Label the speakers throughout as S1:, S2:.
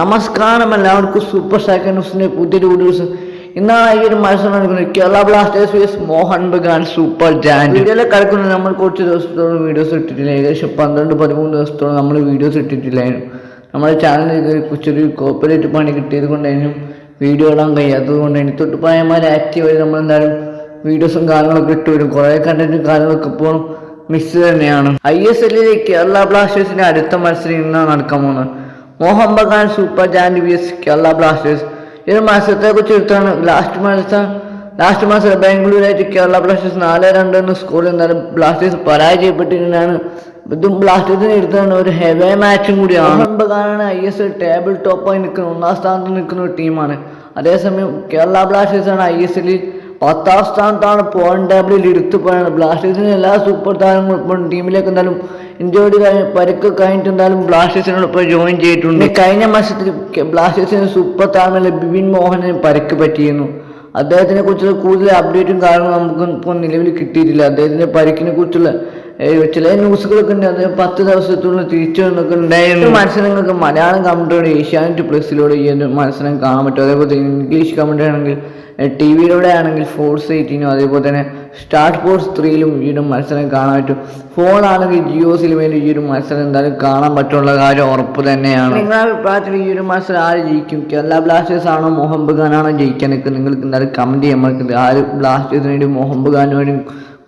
S1: നമസ്കാരം എല്ലാവർക്കും super second ന്യൂസിന്റെ പുതിയൊരു വീഡിയോസ് ഇന്നാണ് ഈ ഒരു മത്സരം നടക്കുന്നത്. Kerala Blasters Mohun Bagan super giant വീഡിയോയിൽ കളിക്കുന്നത് നമ്മൾ കുറച്ച് ദിവസത്തോളം വീഡിയോസ് ഇട്ടിട്ടില്ല. ഏകദേശം പന്ത്രണ്ട് പതിമൂന്ന് ദിവസത്തോളം നമ്മൾ വീഡിയോസ് ഇട്ടിട്ടില്ലായിരുന്നു. നമ്മുടെ ചാനലിൽ കുറച്ചൊരു കോപ്പറേറ്റ് പണി കിട്ടിയത് കൊണ്ടായിരുന്നു വീഡിയോ ഇടാൻ കഴിയാത്തത് കൊണ്ട് അതിന് തൊട്ട് പ്രായമാരെ ആക്റ്റീവായി നമ്മൾ എന്തായാലും വീഡിയോസും കാര്യങ്ങളൊക്കെ ഇട്ട് വരും. കുറേ കണ്ടന്റും കാര്യങ്ങളൊക്കെ ഇപ്പോൾ മിസ് തന്നെയാണ്. ഐ എസ് എല്ലിലെ കേരള ബ്ലാസ്റ്റേഴ്സിന്റെ അടുത്ത മത്സരം ഇന്നാണ് നടക്കാൻ പോകുന്നത്. Mohun Bagan super S Kerala Blasters ഈ ഒരു മത്സരത്തെ കുറിച്ച് എടുത്താണ് ലാസ്റ്റ് മത്സരം. ലാസ്റ്റ് മത്സരം ബാംഗ്ലൂരായിട്ട് കേരള ബ്ലാസ്റ്റേഴ്സ് നാല് രണ്ട് എന്ന സ്കോറിൽ എന്നാലും ബ്ലാസ്റ്റേഴ്സ് പരാജയപ്പെട്ടിട്ടാണ് ഇതും ബ്ലാസ്റ്റേഴ്സിന് എടുത്താണ് ഒരു ഹെവി മാച്ചും കൂടിയാണ്. ബഗാനാണ് ഐ എസ് എൽ ടേബിൾ ടോപ്പായി നിൽക്കുന്ന ഒന്നാം സ്ഥാനത്ത് നിൽക്കുന്ന ഒരു ടീമാണ് അതേസമയം കേരള ബ്ലാസ്റ്റേഴ്സാണ് ഐ എസ് എല്ലിൽ പത്താം സ്ഥാനത്താണ് പോയിന്റ് ടേബിളിൽ എടുത്തു പോയത്. ബ്ലാസ്റ്റേഴ്സിന് എല്ലാ സൂപ്പർ താരങ്ങളും ടീമിലേക്ക് എന്തായാലും കഴിഞ്ഞ പരുക്ക് കഴിഞ്ഞിട്ട് എന്തായാലും ബ്ലാസ്റ്റേഴ്സിനോടൊപ്പം ജോയിൻ ചെയ്തിട്ടുണ്ട്. കഴിഞ്ഞ മാസത്തിൽ ബ്ലാസ്റ്റേഴ്സിന് സൂപ്പർ താരമല്ല ബിപിൻ മോഹന് പരുക്ക് പറ്റിയിരുന്നു. അദ്ദേഹത്തിനെ കുറിച്ചുള്ള കൂടുതൽ അപ്ഡേറ്റും കാര്യങ്ങളും നമുക്ക് ഇപ്പോൾ നിലവിൽ കിട്ടിയിട്ടില്ല. അദ്ദേഹത്തിന്റെ പരുക്കിനെ കുറിച്ചുള്ള ചില ന്യൂസുകളൊക്കെ ഉണ്ട്. അത് പത്ത് ദിവസത്തോളം തിരിച്ചു വന്നൊക്കെ ഉണ്ടായിരുന്നു മത്സരങ്ങൾക്ക് മലയാളം കമന്ററിയുടെ ഏഷ്യാനെറ്റ് പ്ലസിലൂടെ ഈ ഒരു മത്സരം കാണാൻ പറ്റും. അതേപോലെ തന്നെ ഇംഗ്ലീഷ് കമന്ററി ആണെങ്കിൽ ടി വിയിലൂടെ ആണെങ്കിൽ ഫോർസ് എയ്റ്റീനും അതേപോലെ തന്നെ സ്റ്റാർ സ്പോർട്സ് ത്രീയിലും ഈ ഒരു മത്സരം കാണാൻ പറ്റും. ഫോണാണെങ്കിൽ ജിയോ സിനിമയിലും ഈ ഒരു മത്സരം എന്തായാലും കാണാൻ പറ്റുള്ള കാര്യം ഉറപ്പ് തന്നെയാണ്. നിങ്ങളുടെ അഭിപ്രായത്തിൽ ഈ ഒരു മത്സരം ആര് ജയിക്കും? കേരള ബ്ലാസ്റ്റേഴ്സ് ആണോ മോഹൻ ബഗാനാണോ ജയിക്കാൻ നിങ്ങൾക്ക് എന്തായാലും കമന്റ് ചെയ്യാൻ മറക്കരുത്. ആര് ബ്ലാസ്റ്റേഴ്സിന് വേണ്ടി വേണ്ടി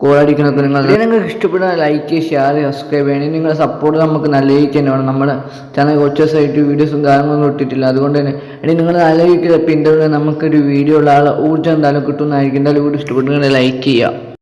S1: ഗോളടിക്കണമൊക്കെ നിങ്ങൾ നിങ്ങൾക്ക് ഇഷ്ടപ്പെടുന്ന ലൈക്ക് ഷെയർ സബ്സ്ക്രൈബ് ചെയ്യണം. നിങ്ങളുടെ സപ്പോർട്ട് നമുക്ക് നല്ല രീതിക്ക് തന്നെ വേണം. നമ്മുടെ ചാനൽ കുറച്ച് ദിവസമായിട്ട് വീഡിയോസും കാര്യങ്ങളൊന്നും ഇട്ടിട്ടില്ല. അതുകൊണ്ട് തന്നെ ഇനി നിങ്ങൾ നല്ല രീതിക്ക് പിന്തുണ നമുക്കൊരു വീഡിയോ ഉള്ള ആളെ ഊർജം എന്തായാലും കിട്ടുന്നതായിരിക്കും എന്തായാലും വീഡിയോ ഇഷ്ടപ്പെട്ടു ലൈക്ക് ചെയ്യുക.